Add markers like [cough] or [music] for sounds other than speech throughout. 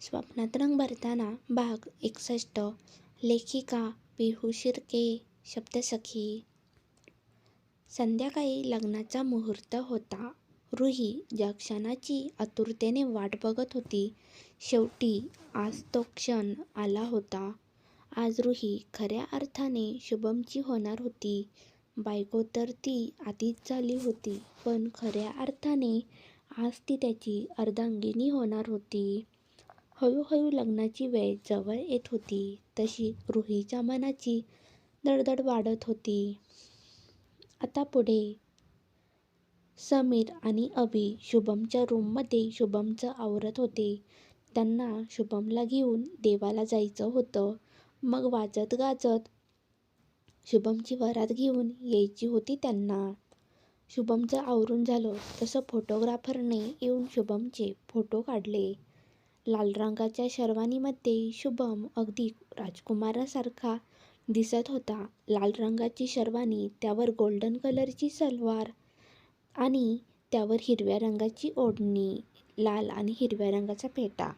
स्वप्नात रंग भरताना भाग एकसष्ट. लेखिका पिहू शिर्के शब्दसखी. संध्याकाळी लग्नाचा मुहूर्त होता. रुही ज्या क्षणाची आतुरतेने वाट बघत होती शेवटी आज तो क्षण आला होता. आज रुही खऱ्या अर्थाने शुभमची होणार होती. बायको तर ती आधीच झाली होती पण खऱ्या अर्थाने आज ती त्याची अर्धांगिनी होणार होती. हळूहळू लग्नाची वेळ जवळ येत होती. तशी रुहीच्या मनाची धडधड वाढत होती. आता पुढे समीर आणि अभि शुभमच्या रूममध्ये शुभमचं आवरत होते. त्यांना शुभमला घेऊन देवाला जायचं होतं. मग वाजत गाजत शुभमची वरात घेऊन यायची होती त्यांना. शुभमचं आवरून झालं तसं फोटोग्राफरने येऊन शुभमचे फोटो काढले. लाल रंगाच्या शर्वानीमध्ये शुभम अगदी राजकुमारासारखा दिसत होता. लाल रंगाची शर्वानी त्यावर गोल्डन कलरची सलवार आणि त्यावर हिरव्या रंगाची ओढणी लाल आणि हिरव्या रंगाचा पेटा.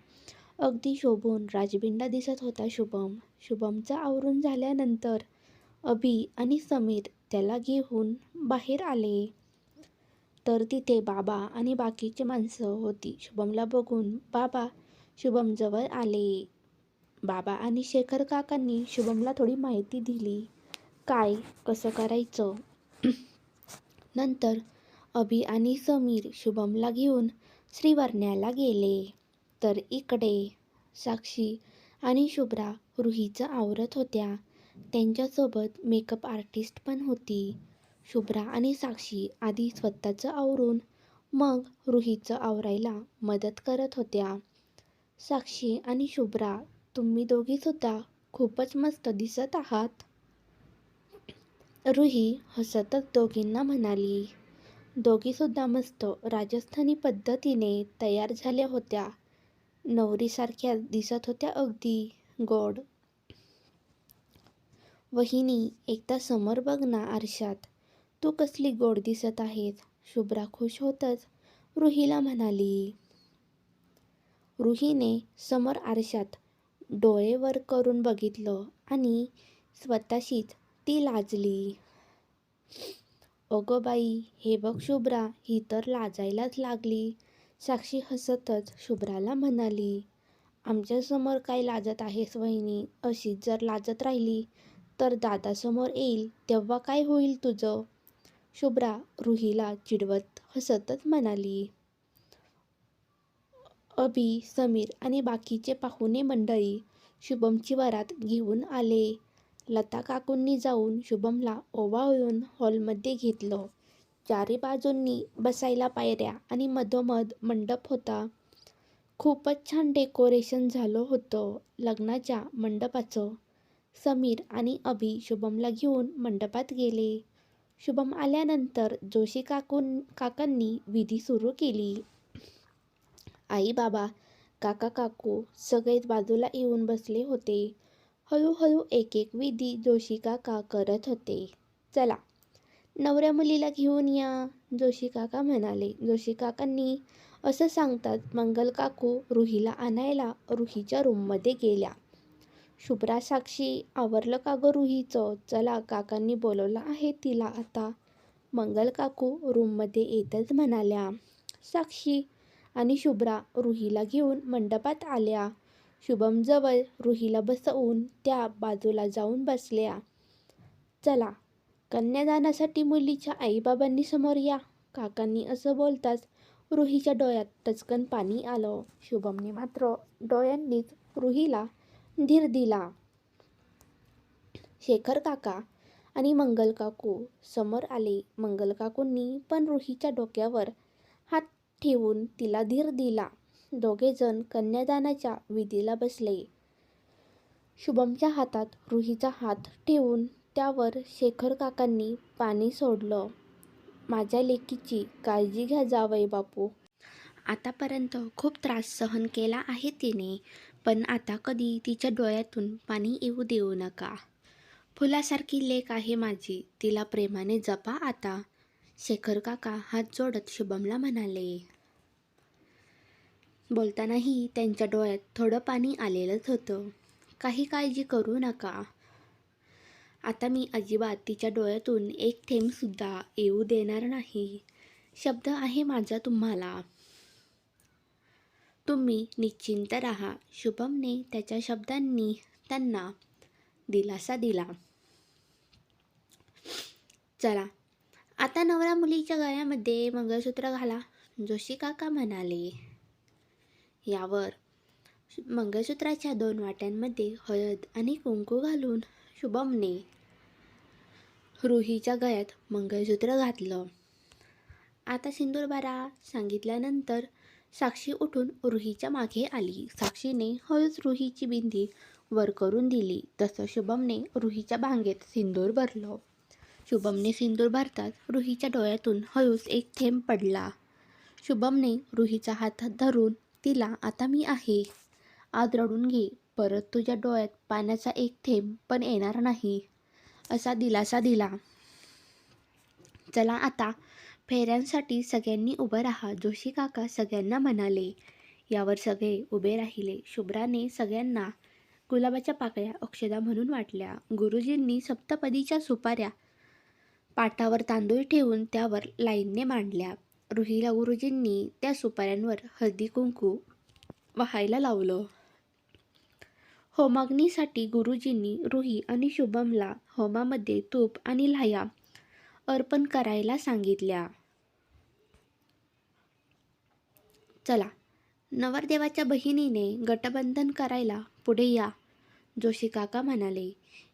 अगदी शोभून राजबिंडा दिसत होता शुभम. शुभमचा आवरून झाल्यानंतर अभि आणि समीर त्याला घेऊन बाहेर आले. तर तिथे बाबा आणि बाकीची माणसं होती. शुभमला बघून बाबा शुभमजवळ आले. बाबा आणि शेखर काकांनी शुभमला थोडी माहिती दिली. काय? कसं करायचं? [clears throat] नंतर अभि आणि समीर शुभमला घेऊन श्रीवर्ण्याला गेले. तर इकडे साक्षी आणि शुभ्रा रुहीचं आवरत होत्या. त्यांच्यासोबत मेकअप आर्टिस्ट पण होती. शुभ्रा आणि साक्षी आधी स्वतःचं आवरून मग रुहीचं आवरायला मदत करत होत्या. साक्षी आणि शुभ्रा तुम्ही दोघीसुद्धा खूपच मस्त दिसत आहात. रुही हसतच दोघींना म्हणाली. दोघीसुद्धा मस्त राजस्थानी पद्धतीने तयार झाल्या होत्या. नवरीसारख्या दिसत होत्या अगदी गोड. वहिनी एकदा समोर बघ ना आरशात. तू कसली गोड दिसत आहेस. शुभ्रा खुश होतच रुहीला म्हणाली. रुहीने समोर आरशात डोळे वर करून बघितलं आणि स्वतःशीच ती लाजली. अगं बाई हे बघ शुभ्रा ही तर लाजायलाच लागली साक्षी हसतच शुभ्राला म्हणाली. आमच्यासमोर काय लाजत आहेस वहिनी? अशीच जर लाजत राहिली तर दादासमोर येईल तेव्हा काय होईल तुझं? शुभ्रा रुहीला चिडवत हसतच म्हणाली. अभि समीर आणि बाकीचे पाहुणे मंडळी शुभमची वरात घेऊन आले. लता काकूंनी जाऊन शुभमला ओवाळून हॉलमध्ये घेतलं. चारी बाजूंनी बसायला पायऱ्या आणि मधोमध मंडप होता. खूपच छान डेकोरेशन झालं होतं लग्नाच्या मंडपाचं. समीर आणि अभि शुभमला घेऊन मंडपात गेले. शुभम आल्यानंतर जोशी काकून काकांनी विधी सुरू केली. आई बाबा काका काकू सगळेच बाजूला येऊन बसले होते. हळूहळू एक एक विधी जोशी काका करत होते. चला नवऱ्या मुलीला घेऊन या जोशी काका म्हणाले. जोशी काकांनी असं सांगतात मंगल काकू रुहीला आणायला रुहीच्या रूममध्ये गेल्या. शुभ्रा साक्षी आवरलं का गं रुहीचं? चला काकांनी बोलवलं आहे तिला आता. मंगल काकू रूममध्ये येतच म्हणाल्या. साक्षी आणि शुभ्रा रुहीला घेऊन मंडपात आल्या. शुभमजवळ रुहीला बसवून त्या बाजूला जाऊन बसल्या. चला कन्यादानासाठी मुलीच्या आईबाबांनी समोर या काकांनी असं बोलताच रुहीच्या डोळ्यात टचकन पाणी आलं. शुभमने मात्र डोळ्यांनीच रुहीला धीर दिला. शेखर काका आणि मंगल काकू समोर आले. मंगल काकूंनी पण रुहीच्या डोक्यावर ठेवून तिला धीर दिला. दोघेजण कन्यादानाच्या विधीला बसले. शुभमच्या हातात रुहीचा हात ठेवून त्यावर शेखर काकांनी पाणी सोडलं. माझ्या लेकीची काळजी घ्या जावई बापू. आतापर्यंत खूप त्रास सहन केला आहे तिने पण आता कधी तिच्या डोळ्यातून पाणी येऊ देऊ नका. फुलासारखी लेक आहे माझी तिला प्रेमाने जपा आता. शेखर काका हात जोडत शुभमला म्हणाले. बोलतानाही त्यांच्या डोळ्यात थोडं पाणी आलेलंच होतं. काही काळजी करू नका. आता मी अजिबात तिच्या डोळ्यातून एक थेंबसुद्धा येऊ देणार नाही. शब्द आहे माझा तुम्हाला. तुम्ही निश्चिंत राहा. शुभमने त्याच्या शब्दांनी त्यांना दिलासा दिला. चला आता नवरा मुलीच्या गळ्यामध्ये मंगळसूत्र घाला. जोशी काका म्हणाले यावर. मंगळसूत्राच्या दोन वाट्यांमध्ये हळद आणि कुंकू घालून शुभमने रुहीच्या गळ्यात मंगळसूत्र घातलं. आता सिंदूर बारा सांगितल्यानंतर साक्षी उठून रुहीच्या मागे आली. साक्षीने हळूच रुहीची बिंदी वर करून दिली. तसं शुभमने रुहीच्या भांगेत सिंदूर भरलं. शुभमने सिंदूर भरताच रुहीच्या डोळ्यातून हळूच एक थेंब पडला. शुभमने रुहीचा हात धरून तिला आता मी आहे. आज रडून घे. परत तुझ्या डोळ्यात पाण्याचा एक थेंब पण येणार नाही. असा दिलासा दिला. चला आता फेऱ्यांसाठी सगळ्यांनी उभं राहा. जोशी काका सगळ्यांना म्हणाले. यावर सगळे उभे राहिले. शुभ्राने सगळ्यांना गुलाबाच्या पाकळ्या अक्षदा म्हणून वाटल्या. गुरुजींनी सप्तपदीच्या सुपाऱ्या पाटावर तांदूळ ठेवून त्यावर लाईनने मांडल्या. रुहिला गुरुजींनी त्या सुपाऱ्यांवर हळदी कुंकू वाहायला लावलं. होमाग्नीसाठी गुरुजींनी रुही आणि शुभमला होमामध्ये तूप आणि लाह्या अर्पण करायला सांगितल्या. चला नवरदेवाच्या बहिणीने गटबंधन करायला पुढे या जोशी काका म्हणाले.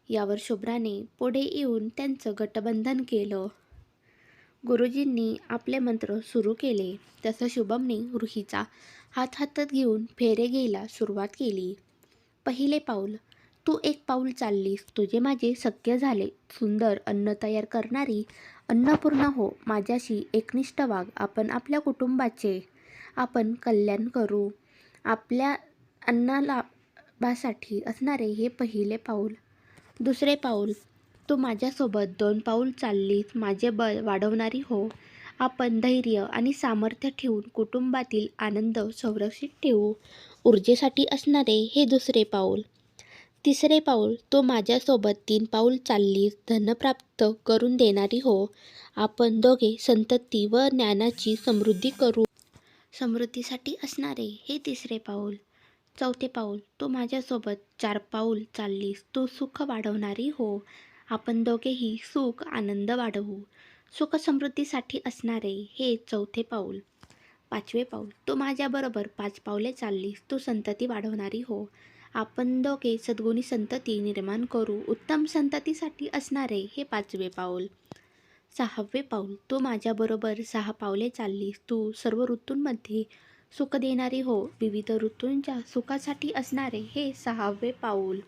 यावर शुभ्राने पुढे येऊन त्यांचं गटबंधन केलं. गुरुजींनी आपले मंत्र सुरू केले. तसं शुभमने रुहीचा हात हातात घेऊन फेरे घ्यायला सुरुवात केली. पहिले पाऊल तू एक पाऊल चाललीस. तुझे माझे सख्य झाले. सुंदर अन्न तयार करणारी अन्नपूर्णा हो. माझ्याशी एकनिष्ठ वाघ. आपण आपल्या कुटुंबाचे आपण कल्याण करू. आपल्या अन्नालाभासाठी असणारे हे पहिले पाऊल. दुसरे पाऊल तू माझ्यासोबत दोन पाऊल चाललीस माझे बळ वाढवणारी हो. आपण धैर्य आणि सामर्थ्य ठेवून कुटुंबातील आनंद संरक्षित ठेवू. ऊर्जेसाठी असणारे हे दुसरे पाऊल. तिसरे पाऊल तो माझ्यासोबत तीन पाऊल चाललीस धन प्राप्त करून देणारी हो. आपण दोघे संतती व ज्ञानाची समृद्धी करू. समृद्धीसाठी असणारे हे तिसरे पाऊल. चौथे पाऊल तू माझ्यासोबत चार पाऊल चाललीस तू सुख वाढवणारी हो. आपण दोघेही सुख आनंद वाढवू. सुख समृद्धीसाठी असणारे हे चौथे पाऊल. पाचवे पाऊल तू माझ्याबरोबर पाच पावले चाललीस. तू संतती वाढवणारी हो. आपण दोघे सद्गुणी संतती निर्माण करू. उत्तम संततीसाठी असणारे हे पाचवे पाऊल. सहावे पाऊल तू माझ्याबरोबर सहा पावले चाललीस. तू सर्व ऋतूंमध्ये सुख देणारी हो. विविध ऋतूंच्या सुखासाठी असणारे हे सहावे पाऊल.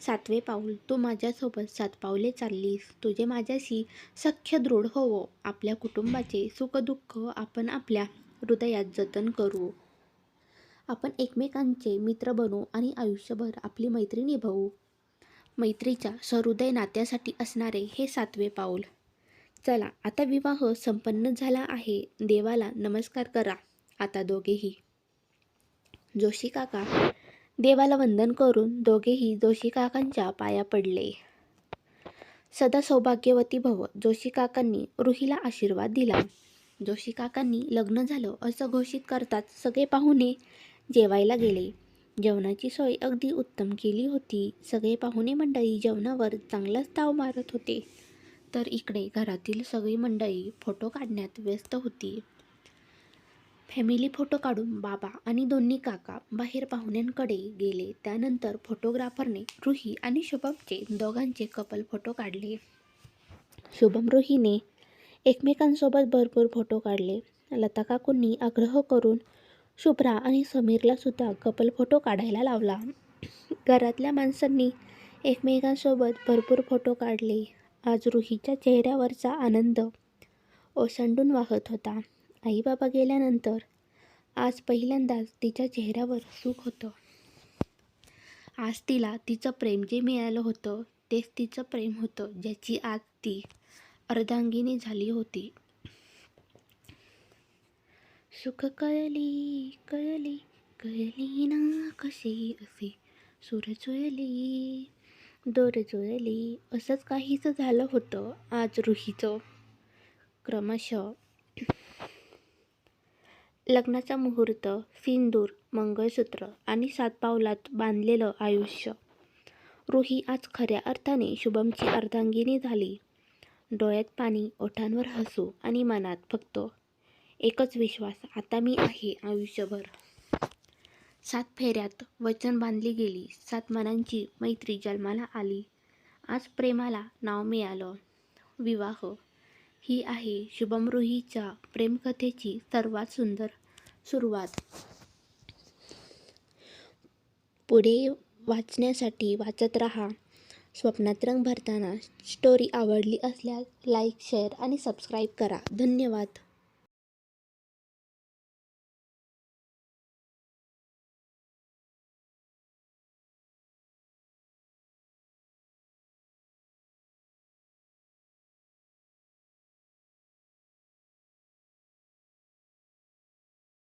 सातवे पाऊल. तू माझ्यासोबत सात पावले चाललीस. तुझे माझ्याशी सख्य दृढ होवो. आपल्या कुटुंबाचे सुखदुःख आपण आपल्या हृदयात जतन करू. आपण एकमेकांचे मित्र बनू आणि आयुष्यभर आपली मैत्री निभावू. मैत्रीच्या सहृदय नात्यासाठी असणारे हे सातवे पाऊल. चला आता विवाह संपन्न झाला आहे. देवाला नमस्कार करा. आता दोघेही. जोशी काका देवाला वंदन करून दोघेही जोशी काकांच्या पाया पडले. सदा सौभाग्यवती भव जोशी काकांनी रुहीला आशीर्वाद दिला. जोशी काकांनी लग्न झालं असं घोषित करताच सगळे पाहुणे जेवायला गेले. जेवणाची सोय अगदी उत्तम केली होती. सगळे पाहुणे मंडळी जेवणावर चांगलाच ताव मारत होते. तर इकडे घरातील सगळी मंडळी फोटो काढण्यात व्यस्त होती. फॅमिली फोटो काढून बाबा आणि दोन्ही काका बाहेर पाहुण्यांकडे गेले. त्यानंतर फोटोग्राफरने रुही आणि शुभमचे दोघांचे कपल फोटो काढले. शुभम रुहीने एकमेकांसोबत भरपूर फोटो काढले. लता काकूंनी आग्रह करून शुभ्रा आणि समीरला सुद्धा कपल फोटो काढायला लावला. घरातल्या माणसांनी एकमेकांसोबत भरपूर फोटो काढले. आज रुहीच्या चेहऱ्यावरचा आनंद ओसंडून वाहत होता. आईबाबा गेल्यानंतर आज पहिल्यांदाच तिच्या चेहऱ्यावर सुख होतं. आज तिला तिचं प्रेम जे मिळालं होतं तेच तिचं प्रेम होतं ज्याची आज ती अर्धांगिनी झाली होती. सुख कळली कळली कळली ना कशी असे. सूर जुळली दोर जुळली असंच काहीच झालं होतं आज रुहीचं. क्रमशः लग्नाचा मुहूर्त सिंदूर मंगळसूत्र आणि सात पावलात बांधलेलं आयुष्य. रुही आज खऱ्या अर्थाने शुभमची अर्धांगिनी झाली. डोळ्यात पाणी ओठांवर हसू आणि मनात फक्त एकच विश्वास आता मी आहे आयुष्यभर. सात फेऱ्यात वचन बांधली गेली. सात मनांची मैत्री जन्माला आली. आज प्रेमाला नाव मिळालं. विवाह ही आहे शुभम रुहीच्या प्रेमकथेची सर्वात सुंदर सुरुवात. पुढे वाचण्यासाठी वाचत रहा. स्वप्नात रंग भरताना स्टोरी आवडली असल्यास लाईक शेअर आणि सबस्क्राईब करा. धन्यवाद.